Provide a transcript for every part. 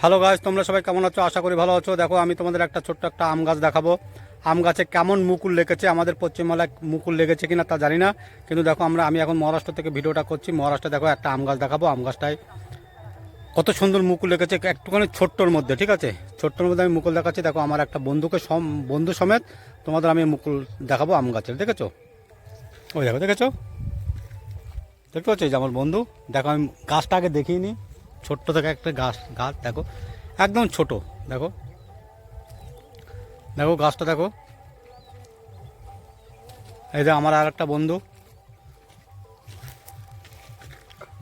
Hello গাছ তোমরা সবাই কেমন আছো? আশা করি ভালো আছো। দেখো, আমি তোমাদের একটা ছোট্ট একটা আম গাছ দেখাবো। আম গাছে কেমন মুকুল লেগেছে, আমাদের পশ্চিমবাংলায় মুকুল লেগেছে কিনা তা জানি না। কিন্তু দেখো, আমরা, আমি এখন মহারাষ্ট্র থেকে ভিডিওটা করছি। মহারাষ্ট্রে দেখো, একটা আম গাছ দেখাবো, আম গাছটায় কত সুন্দর মুকুল লেগেছে, একটুখানি ছোট্টর মধ্যে, ঠিক আছে? ছোট্টর মধ্যে আমি মুকুল দেখাচ্ছি। দেখো, আমার একটা বন্ধুকে সম, বন্ধু সমেত তোমাদের আমি মুকুল দেখাবো আম গাছের, দেখেছ? ওই দেখো, দেখেছ? দেখতে পাচ্ছ? যে আমার বন্ধু। দেখো, আমি গাছটা আগে দেখিয়ে নিই ছোট্ট থেকে একটা গাছ গাছ দেখো, একদম ছোট, দেখো। দেখো গাছটা, দেখো। এই যে আমার আর একটা বন্ধু।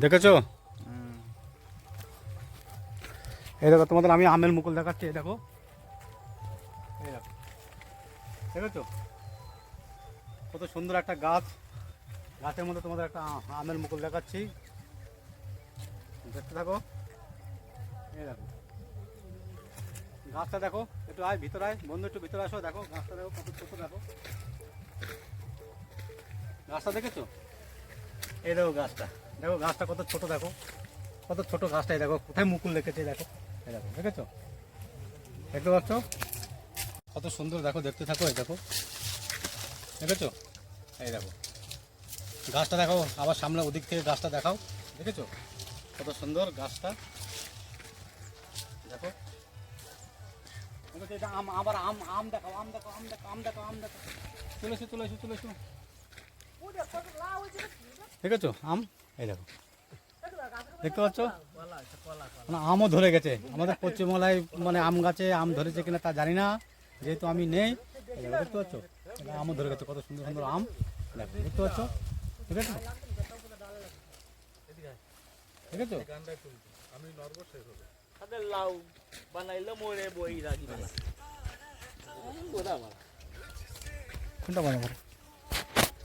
দেখেছ? এই দেখো, তোমাদের আমি আমের মুকুল দেখাচ্ছি দেখো। এই দেখো। দেখেছ? কত সুন্দর একটা গাছ। গাছের মধ্যে তোমাদের একটা আমের মুকুল দেখাচ্ছি। দেখতে থাকো। এই দেখো। গাছটা দেখো, একটু আয়, ভিতরে আয়। বন্ধু, একটু ভিতরে আসো, দেখো, গাছটা দেখো, কত ছোট, দেখো। গাছটা দেখেছ? এই দেখো গাছটা। দেখো গাছটা কত ছোট, দেখো। কত ছোট গাছটা, এই দেখো। কোথায় মুকুল লেগেছে দেখো। এই দেখো, দেখেছ? দেখতে পাচ্ছ? কত সুন্দর, দেখো, দেখতে থাকো, এই দেখো। দেখেছ? এই দেখো। গাছটা দেখো আবার সামনে ওদিক থেকে গাছটা দেখাও। দেখেছ? কত সুন্দর গাছটা। দেখো। আম আবার আম আম দেখাও আম দেখো আম দেখো আম দেখো আম দেখো চলে এসো চলে এসো চলে আম? এই দেখো। দেখতে পাচ্ছ? মানে আমও ধরে গেছে। আমাদের পশ্চিমবাংলায় মানে আম গাছে আম ধরেছে কিনা তা জানি না। যেহেতু আমি নেই দেখো, দেখতে পাচ্ছ? আমও ধরে গেছে কত সুন্দর সুন্দর আম। দেখো দেখতে পাচ্ছ? ঠিক আছে? দেখেছ? তাদের লাউ বানাইলে মরে বই রাজি না। কোনটা বানাবো?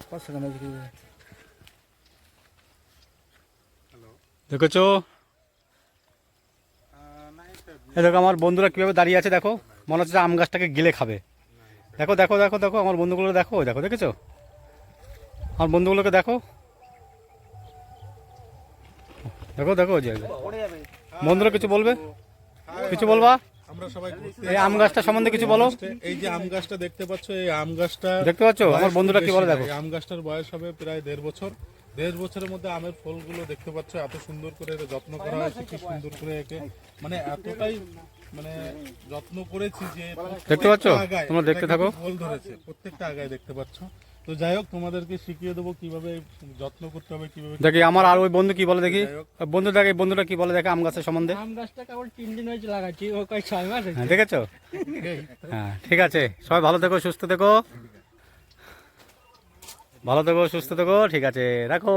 কত সেকেন্ড আছে দেখেছ? দেখো আমার বন্ধুরা কীভাবে দাঁড়িয়ে আছে দেখো। মনে হচ্ছে যে আম গাছটাকে গিলে খাবে। দেখো দেখো দেখো দেখো আমার বন্ধুগুলো দেখো দেখো দেখেছ? আমার বন্ধুগুলোকে দেখো। দেখো দেখো বন্ধুরা কিছু বলবে? কিছু বলবা? আমরা সবাই এই আম গাছটা সম্বন্ধে কিছু বলো। এই যে আম গাছটা দেখতে পাচ্ছ এই আম গাছটা দেখতে পাচ্ছ? আমার বন্ধুরা কি বলে দেখো। আম গাছটার বয়স হবে প্রায় দেড় বছর। দেড় বছরের মধ্যে আমের ফলগুলো দেখতে পাচ্ছ এত সুন্দর করে যত্ন করা হয়েছে কি সুন্দর করে একে মানে এতটাই মানে যত্ন করেছি যে দেখতে পাচ্ছ? তোমরা দেখতে থাকো। ফল ধরেছে প্রত্যেকটা আগায় দেখতে পাচ্ছ। তো যাই হোক তোমাদেরকে শিখিয়ে দেবো কীভাবে যত্ন করতে হবে কীভাবে দেখি আমার আর ওই বন্ধু কি বলে দেখি? বন্ধু দেখে বন্ধুটা কি বলে দেখে আম গাছের সম্বন্ধে? আম গাছটা কেবল তিন দিন হয়েছে লাগাচ্ছি ও কয় ছয় মাস হ্যাঁ দেখেছ? হ্যাঁ ঠিক আছে সবাই ভালো থেকো সুস্থ থেকো। ভালো থেকো সুস্থ থেকো ঠিক আছে রাখো।